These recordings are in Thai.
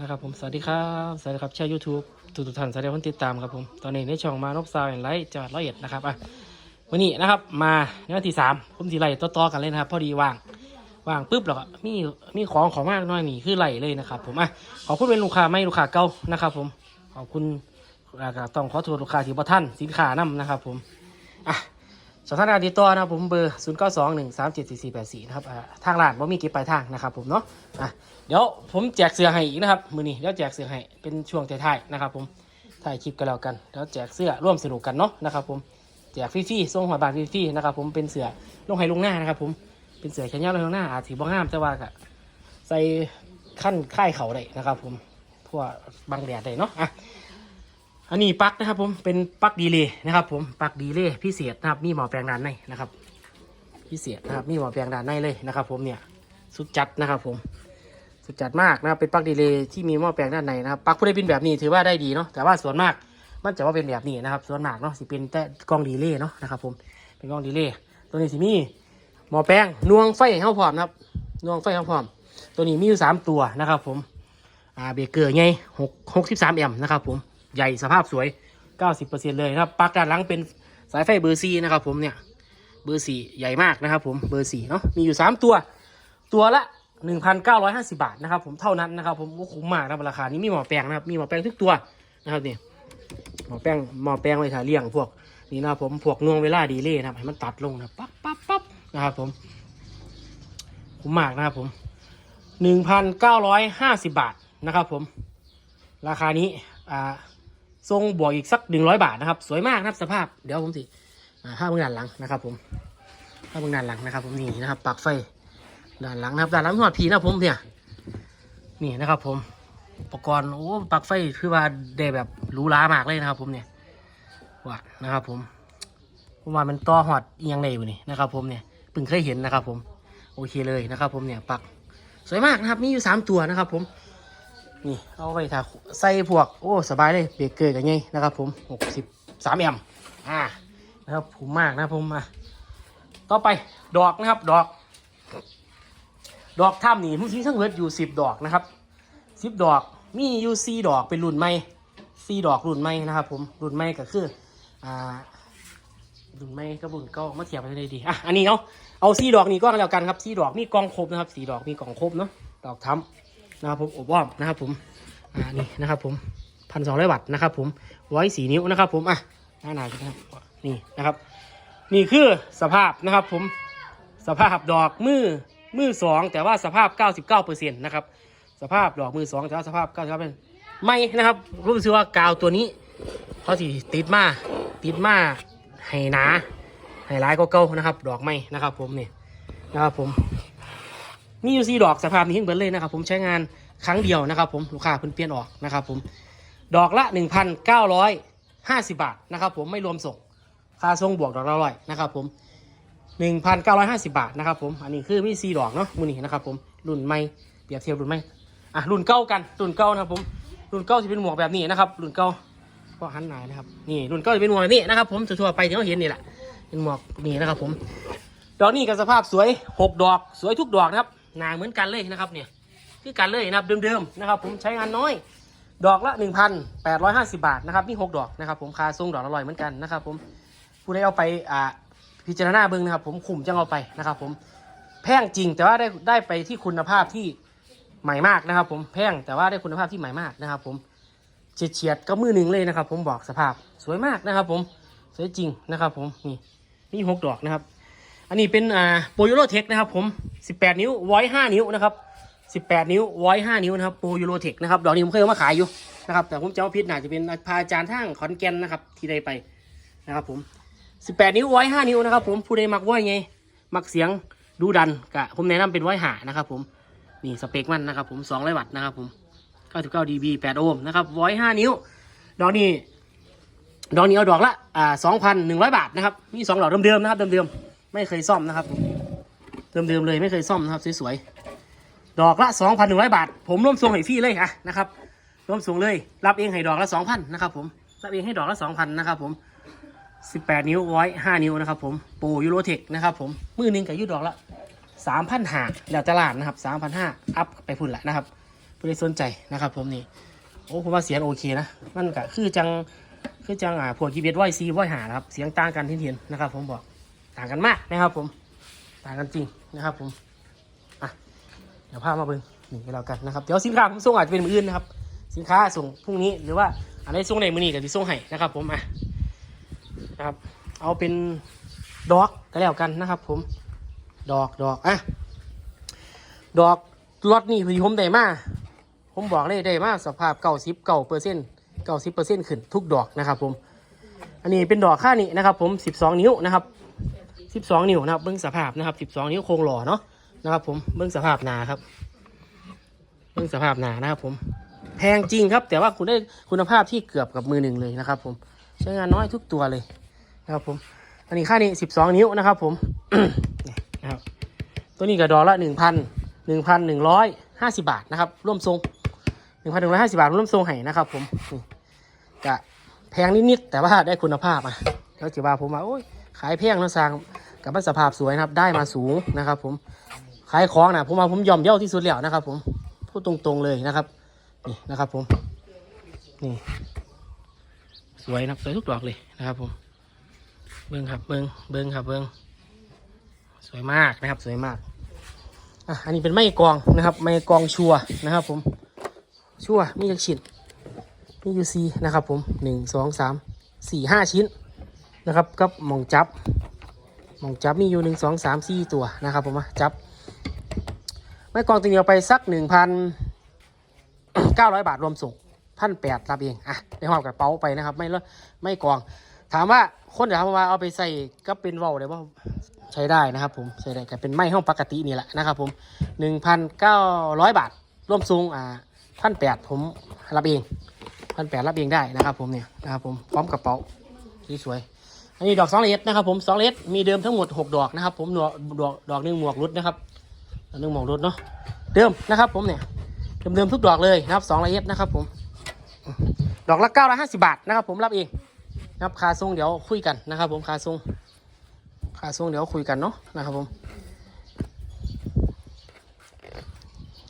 นะครับผมสวัสดีครับสวัสดีครับแชร์ยูทูบทุกทุกท่านสวัสดีคนติดตามครับผมตอนนี้ในช่องมานกซาวแอนไลท์จังหวัดร้อยเอ็ดนะครับอะวันนี้นะครับมาในวันที่สามผมสีไล่ต่อๆกันเลยนะครับ พอดีว่างว่างปุ๊บแล้วก็มีมีของของมากน้อยนี่คือไล่เลยนะครับ ผมอะขอบคุณเป็นลูกค้าไม่ลูกค้าเก่านะครับ ผมขอบคุณต้องขอโทษลูกค้าที่บ่ท่านสินค้านํนะครับ ผมอะ สถานการณ์ติดต่อนะครับผมเบอร์ 0 9 2 1 3 7 4 4 8 4 นะครับทางร้านว่ามีเก็บปลายทางนะครับผมเนาะอะเดี๋ยวผมแจกเสื้อให้อีกนะครับ มือนี้เดี๋ยวแจกเสื้อให้เป็นช่วงท้ายๆนะครับผมถ่ายคลิปกันแล้วกันเดี๋ยวแจกเสื้อร่วมสนุกกันเนาะนะครับผมแจกฟรีๆส่งหอยบาทฟรีๆนะครับผมเป็นเสื้อลงให้ลงหน้านะครับผมเป็นเสื้อแขนยาวลงหน้าอาจถือบ้างห้ามแต่ว่าก็ใส่ขั้นค่ายเขาได้นะครับผมเพราะว่อบางแดดได้เนาะอะ อันนี้ปลั๊กนะครับผมเป็นปลั๊กดีเลย์นะครับผมปลั๊กดีเลย์พิเศษนะครับมีหมอแปลงด้านในนะครับ พิเศษนะครับมีหมอแปลงด้านในเลยนะครับ ผมเนี่ยสุดจัดนะครับผมสุดจัดมากนะครับเป็นปลั๊กดีเลย์ที่มีหม้อแปลงด้านในนะครับปลั๊กผู้ใดเป็นแบบนี้ถือว่าได้ดีเนาะแต่ว่าส่วนมากมันจะว่าเป็นแบบนี้นะครับ ส่วนมากเนาะสิเป็นแต่กล้องดีเลย์เนาะนะครับผมเป็นกล้องดีเลย์ตัวนี้สิมีหมอแปลงนวงไฟเข้าพร้อมนะครับนวงไฟเข้าพร้อม ตัวนี้มีอยู่สามตัวนะครับ ผมอ่าเบรกเกอร์ไงหกหกสิบสามแอมป์นะครับผม ใหญ่สภาพสวย 90%เลยนะครับปลั๊กด้านหลังเป็นสายไฟเบอร์ซีนะครับผมเนี่ยเบอร์สี่ใหญ่มากนะครับผมเบอร์สี่เนาะมีอยู่ 3 ตัว ตัวละ 1,950 บาทนะครับผมเท่านั้นนะครับผมโอ้คุ้มมากนะครับราคานี้มีหมอแปลงนะครับมีหมอแปลงทุกตัวนะครับนี่หมอแปลงหมอแปลงไว้ถ่าเลี้ยงพวกนี่นะครับผมพวกนวงเวลาดีเลยนะครับให้มันตัดลงนะปั๊บปั๊บปั๊บนะครับผมคุ้มมากนะครับผม 1,950 บาทนะครับผม ราคานี้อ่า ทรงบวกอีกสักหนึ่งร้อยบาทนะครับ สวยมากนะครับสภาพ เดี๋ยวผมสิภาพเบื้องด้านหลังนะครับ ผมภาพเบื้องด้านหลังนะครับ ผมนี่นะครับปักไฟด้านหลังนะครับด้านหลังหอดผีนะผมเนี่ยนี่นะครับ ผมอุปกรณ์โอ้ปักไฟคือว่าได้แบบหรูหรามากเลยนะครับ ผมเนี่ยว่านะครับ ผมผมว่ามันต่อหอดเอียงในอยู่นี่นะครับ ผมเนี่ยเพิ่งเคยเห็นนะครับ ผมโอเคเลยนะครับ ผมเนี่ยปักสวยมากนะครับ มีอยู่สามตัวนะครับ ผม นี่เอาไปถ้าใส่พวก โอ้ สบายเลยเบรกเกอร์กันไงนะครับผมหกสิบสามแอมอ่านะครับผมมากนะผมมาต่อไปดอกนะครับดอก ดอกถ้ำนี่มันมีทั้งเวิร์ดอยู่สิบดอกนะครับสิบดอกมีอยู่สี่ดอกเป็นรุ่นใหม่สี่ดอกรุ่นใหม่นะครับผมรุ่นใหม่ก็คืออ่ารุ่นใหม่กับรุ่นเก็มาเทียบกันเลยดีอะอันนี้เอาเอาสี่ดอกนี้ก็แล้วกันครับสี่ดอกมีกองครบนะครับสี่ดอกมีกองครบเนาะดอกทำ นะครับผมอบอ้อมนะครับผมอ่านี่นะครับผมพันสองร้อยวัตต์นะครับผมไว้สี่นิ้วนะครับผมอะหน้าหนานะครับนี่นะครับ นี่คือสภาพนะครับผมสภาพดอกมือมือสองแต่ว่าสภาพ 99%นะครับสภาพดอกมือสองแต่ว่าสภาพ99%เป็นไม่นะครับรู้สึกว่ากาวตัวนี้เขาสิติดมาติดมาให้หนาให้ร้ายก็เก่านะครับ ดอกไม้นะครับ ผมนี่นะครับผม มีอยู่สี่ดอกสภาพนี้เห็นเบิดเลยนะครับผมใช้งานครั้งเดียวนะครับ ผมลูกค้าเพิ่นเปลี่ยนออกนะครับผมดอกละ 1,950 บาทนะครับผมไม่รวมส่งค่าส่งบวกดอกละร้อยนะครับผม 1,950 บาทนะครับผมอันนี้คือมีสี่ดอกเนาะมูนี่นะครับผมรุ่นใหม่เปรียบเทียบรุ่นใหม่อะรุ่นเก่ากันรุ่นเก่านะครับผมรุ่นเก่าจะเป็นหมวกแบบนี้นะครับ รุ่นเก่าก็หันหน้านะครับนี่รุ่นเก่าจะเป็นหมวกแบบนี้นะครับผมทั่วไปที่เราเห็นนี่แหละเป็นหมวกนี่นะครับผมดอกนี้กับสภาพสวยหกดอกสวยทุกดอกนะครับ หนาเหมือนกันเลยนะครับเนี่ยคือกันเลยนะครับเดิมๆนะครับ ผมใช้งานน้อย ดอกละ 1,850 บาทนะครับมีหกดอกนะครับ ผมคาทรงดอกละร้อยเหมือนกันนะครับ ผมผู้ใดเอาไปอ่าพิจารณาเบิ้งนะครับ ผมขุมจังเอาไปนะครับ ผมแพงจริงแต่ว่าได้ได้ไปที่คุณภาพที่ใหม่มากนะครับ ผมแพงแต่ว่าได้คุณภาพที่ใหม่มากนะครับ ผมเฉียดเฉียดก็มือหนึ่งเลยนะครับ ผมบอกสภาพสวยมากนะครับ ผมสวยจริงนะครับ ผมนี่มีหกดอกนะครับ อันนี้เป็นอ่าโปรยูโรเทคนะครับผม 18 นิ้วไว้5นิ้วนะครับ 18 นิ้วไว้5นิ้วนะครับโปรยูโรเทคนะครับดอกนี้ผมเคยเอามาขายอยู่นะครับแต่ผมจะเอาพิษน่าจะเป็นพาอาจารย์ทั้งขอนแก่นนะครับที่ได้ไปนะครับผม 18 นิ้วไว้5นิ้วนะครับผมผู้ใดมักไว้ไงมักเสียงดูดันกะผมแนะนำเป็นไว้หานะครับผมนี่สเปคมันนะครับผม200วัตต์นะครับผม99 dB 8 โอห์มนะครับไว้5นิ้ว ดอกนี้ดอกนี้เอาดอกละอ่า2,100 บาทนะครับมีสองดอกเดิมๆนะครับเดิมๆ ไม่เคยซ่อมนะครับ เดิมๆเลยไม่เคยซ่อมนะครับสวยๆ ดอกละ 2,100 บาท ผมร่วมส่งให้ฟรีเลยอะนะครับร่วมส่งเลย รับเองให้ดอกละ 2,000นะครับผม รับเองให้ดอกละ 2,000นะครับผม 18 นิ้วร้อย5นิ้วนะครับผม โปรยูโรเทคนะครับผม มือหนึงกับยูดอกละ3,500แล้วตลาดนะครับ3,500อัพไปพุ่นละนะครับผู้ใดสนใจนะครับ ผมนี่ โอ้ผมว่าเสียงโอเคนะ มันก็คือจังคือจังอ่าพวกกีเบสไวซีไวหานะครับ เสียงต่างกันที่เห็นนะครับ ผมบอก ต่างกันมากนะครับผม ต่างกันจริงนะครับผมอะเดี๋ยวพามาเบิ่งนี่ก็แล้วกันนะครับ เดี๋ยวสินค้าผมส่งอาจจะเป็นมืออื่นนะครับ สินค้าส่งพรุ่งนี้หรือว่าอะไรส่งในมือนี้ก็จะส่งให้นะครับ ผมอะนะครับ เอาเป็นดอกก็แล้วกันนะครับ ผม ดอกดอกอะดอกรถนี่ที่ผมได้มาผมบอกเลยได้มาสภาพเก้าสิบเก้าเปอร์เซ็นต์เก้าสิบเปอร์เซ็นต์ขึ้นทุกดอกนะครับ ผม อันนี้เป็นดอกค่านี้นะครับ ผมสิบสองนิ้วนะครับ สิบสองนิ้วนะครับ เบิ้องสภาพนะครับสิบสองนิ้วโครงหล่อเนาะนะครับ ผมเบิ้องสภาพหนาครับ เบิ้องสภาพหนานะครับ ผม แพงจริงครับ แต่ว่าคุณได้คุณภาพที่เกือบกับมือหนึ่งเลยนะครับ ผมใช้งานน้อยทุกตัวเลยนะครับ ผม อันนี้ค่านี้สิบสองนิ้วนะครับ ผมนะครับ ตัวนี้ก็ดอกละหนึ่งพันหนึ่งพันหนึ่งร้อยห้าสิบาทนะครับ ร่วมทรงหนึ่งพันหนึ่งร้อยห้าสิบาทร่วมทรงให้นะครับ ผมนี่กะแพงนิดๆแต่ว่าได้คุณภาพอะแล้วจิว่าผมว่าโอ้ยขายแพงนะสร้าง กับมันสภาพสวยนะครับ ได้มาสูงนะครับ ผมขายของนะผมว่าผมยอมเย่าที่สุดแล้วนะครับ ผมพูดตรงๆเลยนะครับ นี่นะครับ ผมนี่สวยนะสวยทุกดอกเลยนะครับผมเบิ้งครับเบิ้งเบิ้งครับเบิ้งสวยมากนะครับ สวยมากอะอันนี้เป็นไม้กองนะครับ ไม้กองชัวนะครับ ผมชัวมีจักชิ้นมีอยู่สี่นะครับ ผมหนึ่งสองสามสี่ห้าชิ้นนะครับกับมองจับ มองจับมีอยู่หนึ่งสองสามสี่ตัวนะครับผมจับ ไม้กองตัวนี้เอาไปสักหนึ่งพันเก้าร้อยบาทรวมส่งพันแปดรับเองอะได้หอบกระเป๋าไปนะครับ ไม่ละไม่กอง ถามว่าคนจะทำมาเอาไปใส่ก็เป็นเว่าวเลยว่าใช้ได้นะครับผมใช้ได้ก็เป็นไม้ห้องปกตินี่แหละนะครับผมหนึ่งพันเก้าร้อยบาทรวมส่งอ่าพันแปดผมรับเองพันแปดรับเองได้นะครับผมเนี่ยนะครับผมพร้อมกระเป๋าสวยๆ อันนี้ดอกสองเลสนะครับผมสองเลสมีเดิมทั้งหมดหกดอกนะครับ ผมดอกดอกดอกหนึ่งหมวกรุดนะครับหนึ่งหมวกรุดเนาะเดิมนะครับ ผมเนี่ยเดิมๆทุกดอกเลยนะครับสองละเอียดนะครับ ผม ดอกละเก้าร้อยห้าสิบาทนะครับ ผมรับเองนะครับคาส่งเดี๋ยวคุยกันนะครับ ผมคาส่งคาส่งเดี๋ยวคุยกันเนาะนะครับ ผม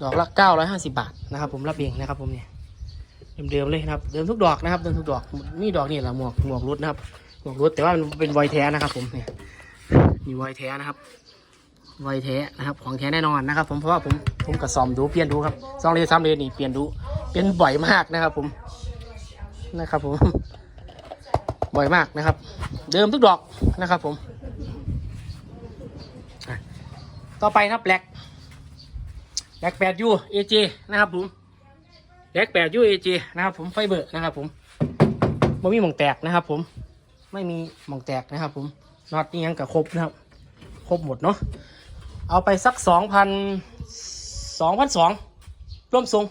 ดอกละเก้าร้อยห้าสิบาทนะครับ ผมรับเองนะครับ ผมเนี่ยเดิมๆเลยนะครับ เดิมทุกดอกนะครับ เดิมทุกดอกนี่ดอกนี่แหละหมวกหมวกรุดนะครับ วกรุดแต่ว่ามันเป็นไวแท้นะครับ ผมเนี่ยมีไวแท้นะครับไวแท้นะครับ ของแท้แน่นอนนะครับ ผมเพราะว่าผมผมกับซอมดูเปลี่ยนดูครับสองเลนสามเลนนี่เปลี่ยนดูเปลี่ยนบ่อยมากนะครับ ผมนะครับ ผมบ่อยมากนะครับ เดิมทุกดอกนะครับ ผม ต่อไปครับแบล็กแบล็กแปดยูเอจนะครับ ผมแบล็กแปดยูเอจนะครับ ผมไฟเบอร์นะครับ ผมไม่มีหม่องแตกนะครับ ผม ไม่มีหมองแตกนะครับ ผมน็อตนี่ยังกับครบนะครับ ครบหมดเนาะเอาไปสักสองพันสองพันสองร่วมทรง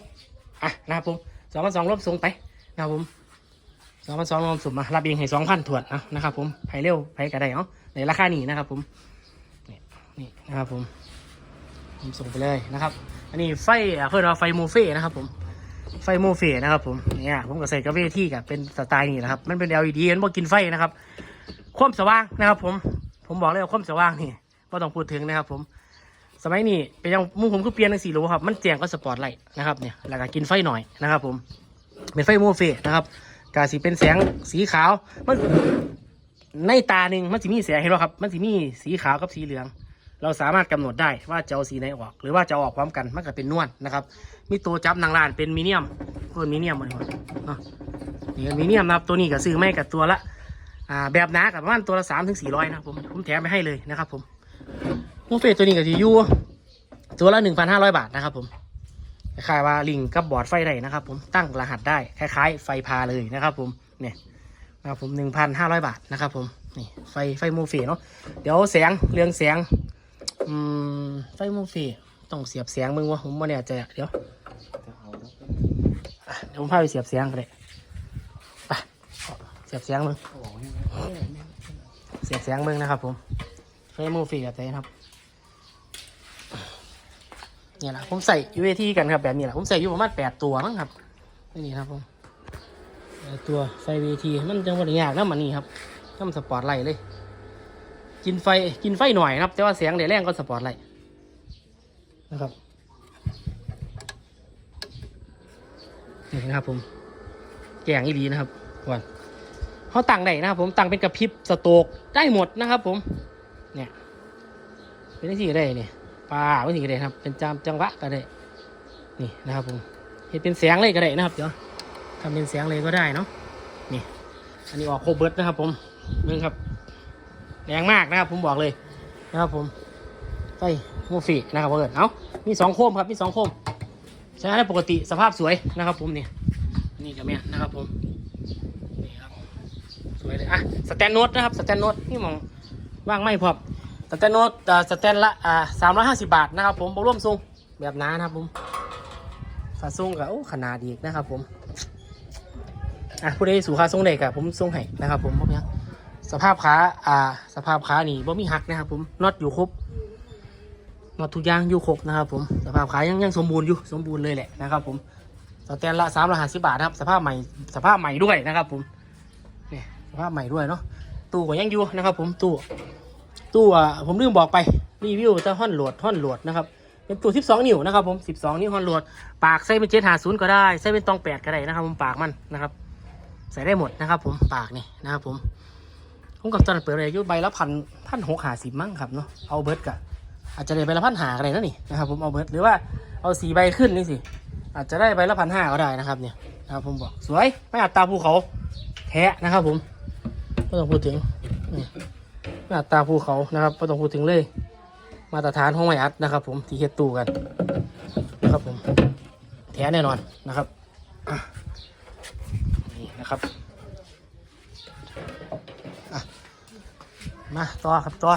อะนะครับผมสองพันสองร่วมทรงไปนะครับผมสองพันสองร่วมสุ่มมารับเองให้สองพันถวดนะนะครับ ผมไผเร็วไผกระไดเนาะในราคานี้นะครับผมนี่นี่นะครับผมผมส่งไปเลยนะครับ อันนี้ไฟอะเพื่อนว่าไฟโมเฟ่นะครับผม ไฟโมเฟ่นะครับผมเนี่ยผมก็ใส่กระเวทีกับเป็นสไตล์นี้นะครับ มันเป็น LED มันบ่กินไฟนะครับ ความสว่างนะครับ ผมผมบอกเลยว่าความสว่างนี่ก็ต้องพูดถึงนะครับผมสมัยนี้เป็นยังมุมผมคือเปลี่ยนในสีรูครับมันแจงก็สปอร์ตไลท์นะครับเนี่ยแล้วก็กินไฟหน่อยนะครับ ผมเป็นไฟโมเฟนะครับกาสีเป็นแสงสีขาวมันในตาหนึ่งมันจะมีแสงเห็นไหมครับ มันจะมีสีขาวกับสีเหลือง เราสามารถกำหนดได้ว่าจะเอาสีไหนออก หรือว่าจะออกพร้อมกันมันก็เป็นนวลนะครับ มีตัวจับนางลานเป็นมีเนียมตัวมีเนียมมันเนาะนี่มีเนียมนะครับตัวนี้ก็ซื้อไม่กับตัวละอ่าแบบหนากับประมาณตัวละสามถึงสี่ร้อยนะผมผมแถมไปให้เลยนะครับผมโมเฟตตัวนี้ก็จะอยู่ตัวละหนึ่งพันห้าร้อยบาทนะครับผมคล้ายว่าลิงกับบอร์ดไฟได้นะครับ ผมตั้งรหัสได้คล้ายๆ ไฟพาเลยนะครับ ผมเนี่ยนะครับผมหนึ่งพันห้าร้อยบาทนะครับ ผมนี่ไฟไฟโมเฟตเนาะเดี๋ยวแสงเรืองแสง อืม ไฟโมเฟต้องเสียบแสงมึงวะผมไม่แน่ใจเดี๋ยวเดี๋ยวผมพาไปเสียบแสงกันเลยไปเสียบแสงมึงเสียงเสียงเบิ้งนะครับ ผมไฟมูฟี่แบบนี้ครับเนี่ยแหละผมใส่ยูเอทีกันครับ แบบนี้แหละผมใส่อยู่ประมาณแปดตัวมั้งครับนี่ครับผมตัวไฟวีทีมันจังหวะยากนะมันนี่ครับน้ำสปอร์ตไลท์เลย กินไฟกินไฟหน่อยนะครับ แต่ว่าเสียงเดี๋ยวแรงก็สปอร์ตไลท์นะครับนี่นะครับผมแกงอีดีนะครับก่อนเขาตั้งได้นะครับผมตั้งเป็นกระพริบสโตกได้หมดนะครับ ผม เนี่ย เป็นที่ก็ได้เนี่ยปลาเป็นที่ก็ได้ครับ เป็นจามจังหวะก็ได้ นี่นะครับผมเห็นเป็นแสงเลยก็ได้นะครับ เดี๋ยวทำเป็นแสงเลยก็ได้เนาะนี่ อันนี้ออกโคเบิร์ตนะครับ ผมนึงครับ แรงมากนะครับ ผมบอกเลยนะครับ ผมไส้โมฟีนะครับเพื่อนเอามีสองโคมครับ มีสองโคมใช้ได้ปกติสภาพสวยนะครับ ผมนี่นี่กับแม่นะครับ ผมนี่ครับสวยเลยอะสแตนโนตนะครับสแตนโนตนี่มองว่างไม่พอสแตนโนตอ่าสแตนละอ่าสามร้อยห้าสิบบาทนะครับ ผมบร่วมทรงแบบน้านะครับ ผมฝาทรงกับโอ้ขนาดดีนะครับ ผมอะผู้ใดสู่ค่าทรงเด็กอะผมทรงให้นะครับ ผมพวกนี้ สภาพขาอ่า สภาพขานี่บ่มีหักนะครับผมน็อตอยู่ครบหมดทุกอย่างอยู่ครบนะครับผมสภาพขายยังยังสมบูรณ์อยู่สมบูรณ์เลยแหละนะครับ ผมสแตนละสามร้อยห้าสิบบาทนะครับ สภาพใหม่สภาพใหม่ด้วยนะครับผมเนี่ยสภาพใหม่ด้วยเนาะตู้ก็ยังอยู่นะครับ ผมตู้ตู้อะผมลืมบอกไปรีวิวจะห่อนโหลดห่อนโหลดนะครับเป็นตู้12 นิ้วนะครับผม 12 นิ้วห่อนโหลด ปากใส่เป็นเจ็ดหาศูนย์ก็ได้ ใส่เป็นตองแปดก็ได้นะครับ ผมปากมันนะครับ ใส่ได้หมดนะครับ ผมปากนี่นะครับผม ผมกับตอนเปิดเลยอายุใบละพันพันหกหาสิบมั้งครับเนาะเอาเบิร์ดกะอาจจะได้ใบละพันหาก็ได้นะนี่นะครับผมเอาเบิร์ดหรือว่าเอาสีใบขึ้นนี่สิอาจจะได้ใบละพันห้าก็ได้นะครับเนี่ยนะครับผมบอกสวยไม่อัดตาภูเขาแท้นะครับผมไม่ต้องพูดถึงไม่อัดตาภูเขานะครับไม่ต้องพูดถึงเลย มาตรฐานห้องไม่อัดนะครับ ผมที่เฮ็ดตู้กันนะครับผมแท้แน่นอนนะครับนี่นะครับอะ มาต่อครับต่อ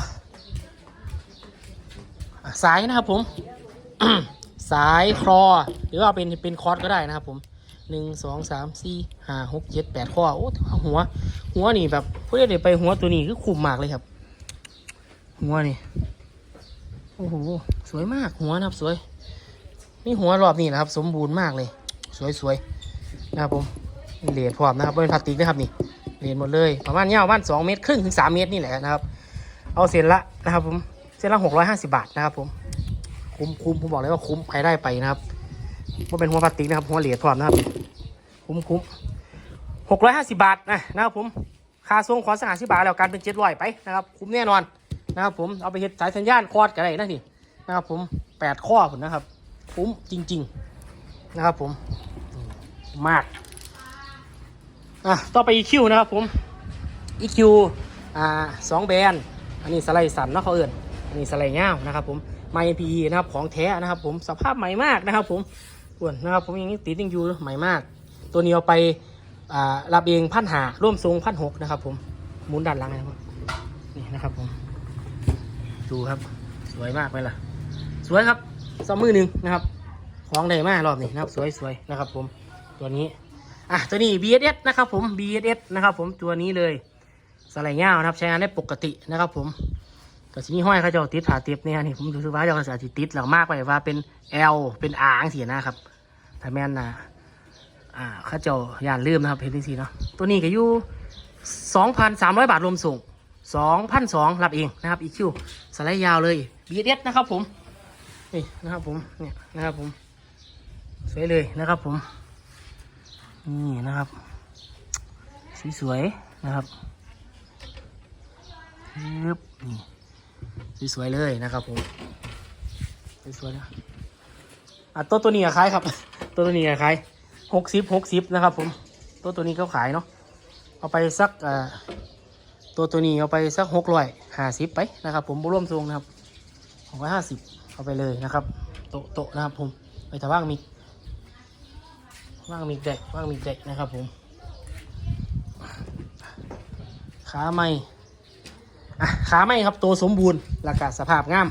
สายนะครับผม สายคลอหรือว่าเป็นเป็นคอร์สก็ได้นะครับผมหนึ่งสองสามสี่ห้าหกเจ็ดแปดข้อโอ้หัว หัวนี่แบบเพื่อเดี๋ยวไปหัวตัวนี้คือคุมมากเลยครับ หัวนี่โอ้โหสวยมากหัวนะครับสวยนี่หัวรอบนี้นะครับ สมบูรณ์มากเลย สวยสวยนะครับผมเหรียญพร้อมนะครับเป็นพลาสติกนะครับนี่เหรียญหมดเลยประมาณยาวประมาณสองเมตรครึ่งถึงสามเมตรนี่แหละนะครับ เอาเสร็จละนะครับผมเส้นละหกร้อยห้าสิบาทนะครับผมคุ้มคุ้มผมบอกเลยว่าคุ้มใครได้ไปนะครับว่าเป็นหัวพลาสติกนะครับหัวเหรียญพร้อมนะครับ คุ้มคุ้มหกร้อยห้าสิบาทนะนะครับผมค่าส่งขอสหาสิบาทแล้วการเป็นเจ็ดร้อยไปนะครับคุ้มแน่นอนนะครับผมเอาไปเฮ็ดสายสัญญาณคอร์ดกันได้นะนี่นะครับผมแปดข้อผมนะครับคุ้มจริง ๆนะครับผมมากอะต่อไป EQ นะครับผม EQ อ่าสองแบรนด์ อันนี้สไลด์สันเนาะเขาเอื่นอันนี้สไลด์เงานะครับผมไมพีนะครับของแท้นะครับผมสภาพใหม่มากนะครับผมส่วนนะครับผมยังติดยังอยู่ใหม่มาก ตัวนี้เอาไปรับเองพันหาร่วมทรงพันหกนะครับผมหมุนด้านหลังนะครับนี่นะครับผมดูครับสวยมากไหมล่ะ สวยครับซัมมือหนึ่งนะครับของได้มากรอบนี้นะครับสวยๆนะครับผมตัวนี้อะตัวนี้ BSS นะครับผม BSS นะครับผมตัวนี้เลย สไลด์เงานะครับ ใช้งานได้ปกตินะครับผมก็สิมีห้อยเขาเจะติดผ่าตียบเนี่ยนี่ผมดูสึกว่าเจ้าก็จะติดหลังมากไปว่าเป็น L เป็น R จังสีนะครับถ้าแม่นนะอ่าเขาเจ้าย่านลืมนะครับเห็นที่สีเนาะตัวนี้ก็อยู่สองพันสามร้อยบาทรวมส่งสองพันสองรับเองนะครับ EQ สไลด์ยาวเลย BSS นะครับผมนี่นะครับผมเนี่ยนะครับผมสวยเลยนะครับผมนี่นะครับสีสวยนะครับ ปึ๊บนี่สวยๆเลยนะครับผมสวยๆนะอะตัวตัวนี้ขายครับ ตัวตัวนี้ขายหกสิบหกสิบนะครับ ผม ตัวตัวนี้เขาขายเนาะเอาไปสักอ่าตัวตัวนี้เอาไปสักหกร้อยห้าสิบไปนะครับ ผมบร่วมทรงนะครับหกร้อยห้าสิบเอาไปเลยนะครับ โตโตนะครับผมไปแต่ว่างมีว่างมีเด็กว่างมีเด็กนะครับผม ขาไม่ อะขาไหมครับตัวสมบูรณ์ราคาสภาพงาม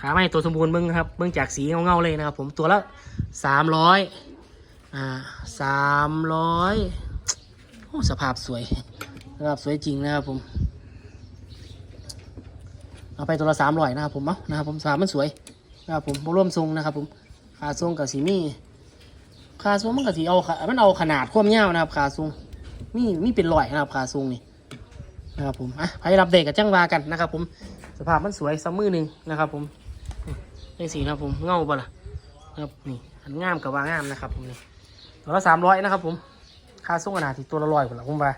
ขาไหมตัวสมบูรณ์เบิ้งครับเบิ้งจากสีเงาๆเลยนะครับผมตัวละสามร้อยอ่าสามร้อยโอ้สภาพสวยสภาพสวยจริงนะครับผมเอาไปตัวละสามร้อยนะครับผมเนาะนะครับผมสามมันสวยนะครับผมร่วมทรงนะครับผมขาทรงกับสีมี่ขาทรงมันกับสีเอาขามันเอาขนาดความยาวนะครับขาทรงมีมีเป็นร้อยนะครับขาทรงนี่ นะครับผมอะไปรับเด็กกับจ้างวากันนะครับ ผมสภาพมันสวยซัมมือหนึ่งนะครับ ผมนี่สีนะครับผมเงาบ่ล่ะนะครับนี่อันงามกับว่างามนะครับ ผมนี่ตัวละสามร้อยนะครับ ผมค่าส่งขนาดที่ตัวละร้อยคนละผมว่า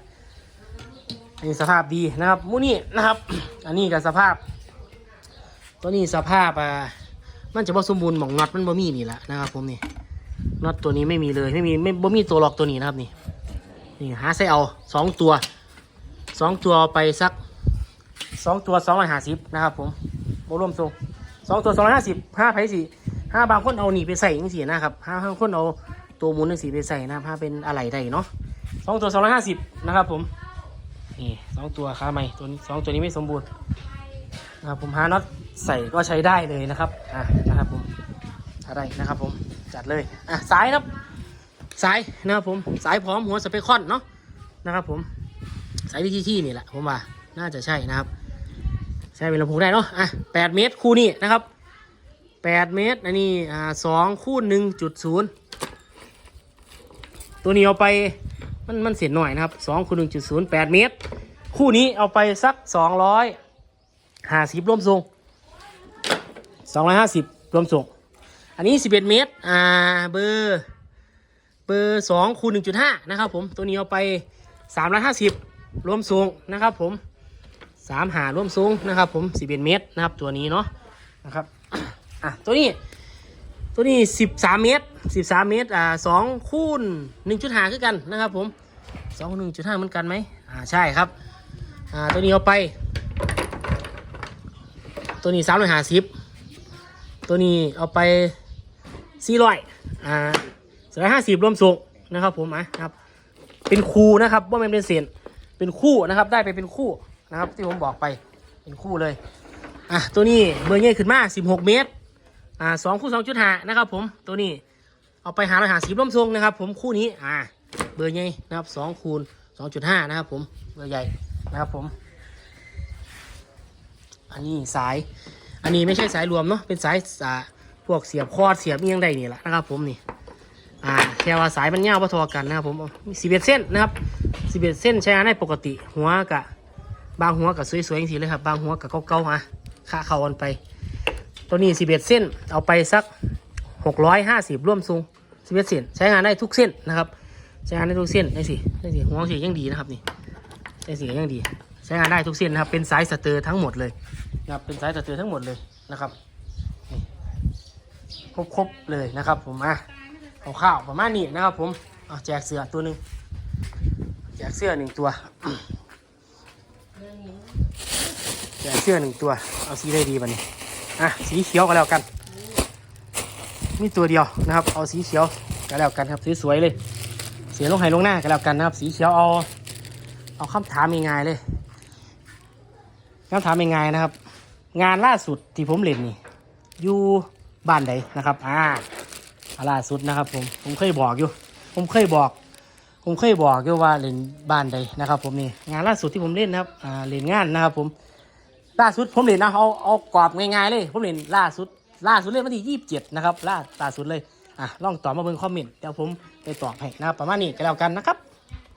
อันนี้สภาพดีนะครับมูนี่นะครับ อันนี้กับสภาพ ตัวนี้สภาพอ่ามันจะบ่สมบูรณ์หมองน็อตมันบ่มีนี่แหละนะครับ ผมนี่น็อตตัวนี้ไม่มีเลยไม่มีไม่บ่มีตัวล็อกตัวนี้นะครับนี่นี่หาใส่เอาสองตัว สองตัวไปสักสองตัวสองร้อยห้าสิบนะครับผมโบรวมทรงสองตัวสองร้อยห้าสิบห้าไผ่สี่ห้าบางคนเอาหนีไปใส่ยังสี่นะครับห้าบางคนเอาตัวหมุนยังสี่ไปใส่นะครับห้าเป็นอะไรได้เนาะสองตัวสองร้อยห้าสิบนะครับผมนี่สองตัวขาใหม่ตัวนี้สองตัวนี้ไม่สมบูรณ์นะครับผมหาน็อตใส่ก็ใช้ได้เลยนะครับอะนะครับผมถ้าได้นะครับผมจัดเลยอะสายครับสายนะครับผมสายพร้อมหัวสเปคอนเนาะนะครับผม สายวิธีที่นี่แหละผมว่าน่าจะใช่นะครับใช้เป็นลำโพงได้เนาะอะแปดเมตรคู่นี้นะครับแปดเมตรอันนี้อ่าสองคูณหนึ่งจุดศูนย์ตัวนี้เอาไปมันมันเสียหน่อยนะครับสองคูณหนึ่งจุดศูนย์แปดเมตร คู่นี้เอาไปสักสองร้อยห้าสิบรวมส่งสองร้อยห้าสิบรวมส่ง อันนี้สิบเอ็ดเมตรอ่าเบอร์เบอร์สองคูณหนึ่งจุดห้านะครับผมตัวนี้เอาไปสามร้อยห้าสิบ รวมส่งนะครับ ผมสามหารวมส่งนะครับ ผมสิบเอ็ดเมตรนะครับ ตัวนี้เนาะนะครับอะตัวนี้ ตัวนี้สิบสามเมตรสิบสามเมตรอ่าสองคูณหนึ่งจุดห้าคือกันนะครับ ผมสองคูณหนึ่งจุดห้าเหมือนกันไหมอ่าใช่ครับอ่าตัวนี้เอาไป ตัวนี้สามร้อยห้าสิบตัวนี้เอาไปสี่ร้อยอ่าสองร้อยห้าสิบรวมส่งนะครับ ผมอะครับ เป็นคูนะครับว่ามันเป็นเศษ เป็นคู่นะครับได้ไปเป็นคู่นะครับ ที่ผมบอกไปเป็นคู่เลยอะตัวนี้เบอร์ใหญ่ขึ้นมาสิบหกเมตรอ่าสองคู่สองจุดห้านะครับผมตัวนี้เอาไปหาร้อยหาสิบร่มทรงนะครับ ผมคู่นี้อ่าเบอร์ใหญ่นะครับสองคูณสองจุดห้านะครับผมเบอร์ใหญ่นะครับผม อันนี้สาย อันนี้ไม่ใช่สายรวมเนาะเป็นสายอ่าพวกเสียบคอดเสียบเอียงใดนี่แหละนะครับผมนี่ อ่าแค่ว่าสายมันยาวพอทอกันนะครับผมสิบเอ็ดเส้นนะครับสิบเอ็ดเส้นใช้งานได้ปกติ หัวกะบางหัวกับสวยๆอย่างสีเลยครับ บางหัวกับเก่าๆมาค่าเข้ากันไป ตัวนี้สิบเอ็ดเส้นเอาไปสักหกร้อยห้าสิบร่วมทรงสิบเอ็ดเส้นใช้งานได้ทุกเส้นนะครับใช้งานได้ทุกเส้นได้สิได้สิหัวสียังดีนะครับนี่ได้สียังดี ใช้งานได้ทุกเส้นนะครับเป็นสายสเตอร์ทั้งหมดเลยนะครับเป็นสายสเตอร์ทั้งหมดเลยนะครับครบๆเลยนะครับผมอะ ข้าวประมาณนี้นะครับ ผมเอาแจกเสือตัวหนึ่งแจกเสื้อหนึ่งตัว แจกเสื้อหนึ่งตัว เอาสีได้ดีบันนี้อะสีเขียวก็แล้วกัน มีตัวเดียวนะครับ เอาสีเขียวก็แล้วกันครับสวยๆเลย เสียลงไห้ลงหน้าก็แล้วกันนะครับ สีเขียวเอาเอาคำถามง่ายๆเลยคำถามง่ายๆนะครับ งานล่าสุดที่ผมเล่นนี่อยู่บ้านใดนะครับ อ่า ล่าสุดนะครับ ผมผมเคยบอกอยู่ ผมเคยบอก ผมเคยบอกอยู่ว่าเล่นบ้านใดนะครับ ผมนี่งานล่าสุดที่ผมเล่นนะครับอ่าเล่นงานนะครับ ผมล่าสุดผมเล่นนะเอาเอากรอบง่ายๆเลย ผมเล่นล่าสุด ล่าสุดเล่นวันที่ยี่สิบเจ็ดนะครับล่าล่าสุดเลยอะลองตอบมาเบิ่งคอมเมนต์เดี๋ยวผมไปตอบให้นะครับประมาณนี้ก็แล้วกันนะครับ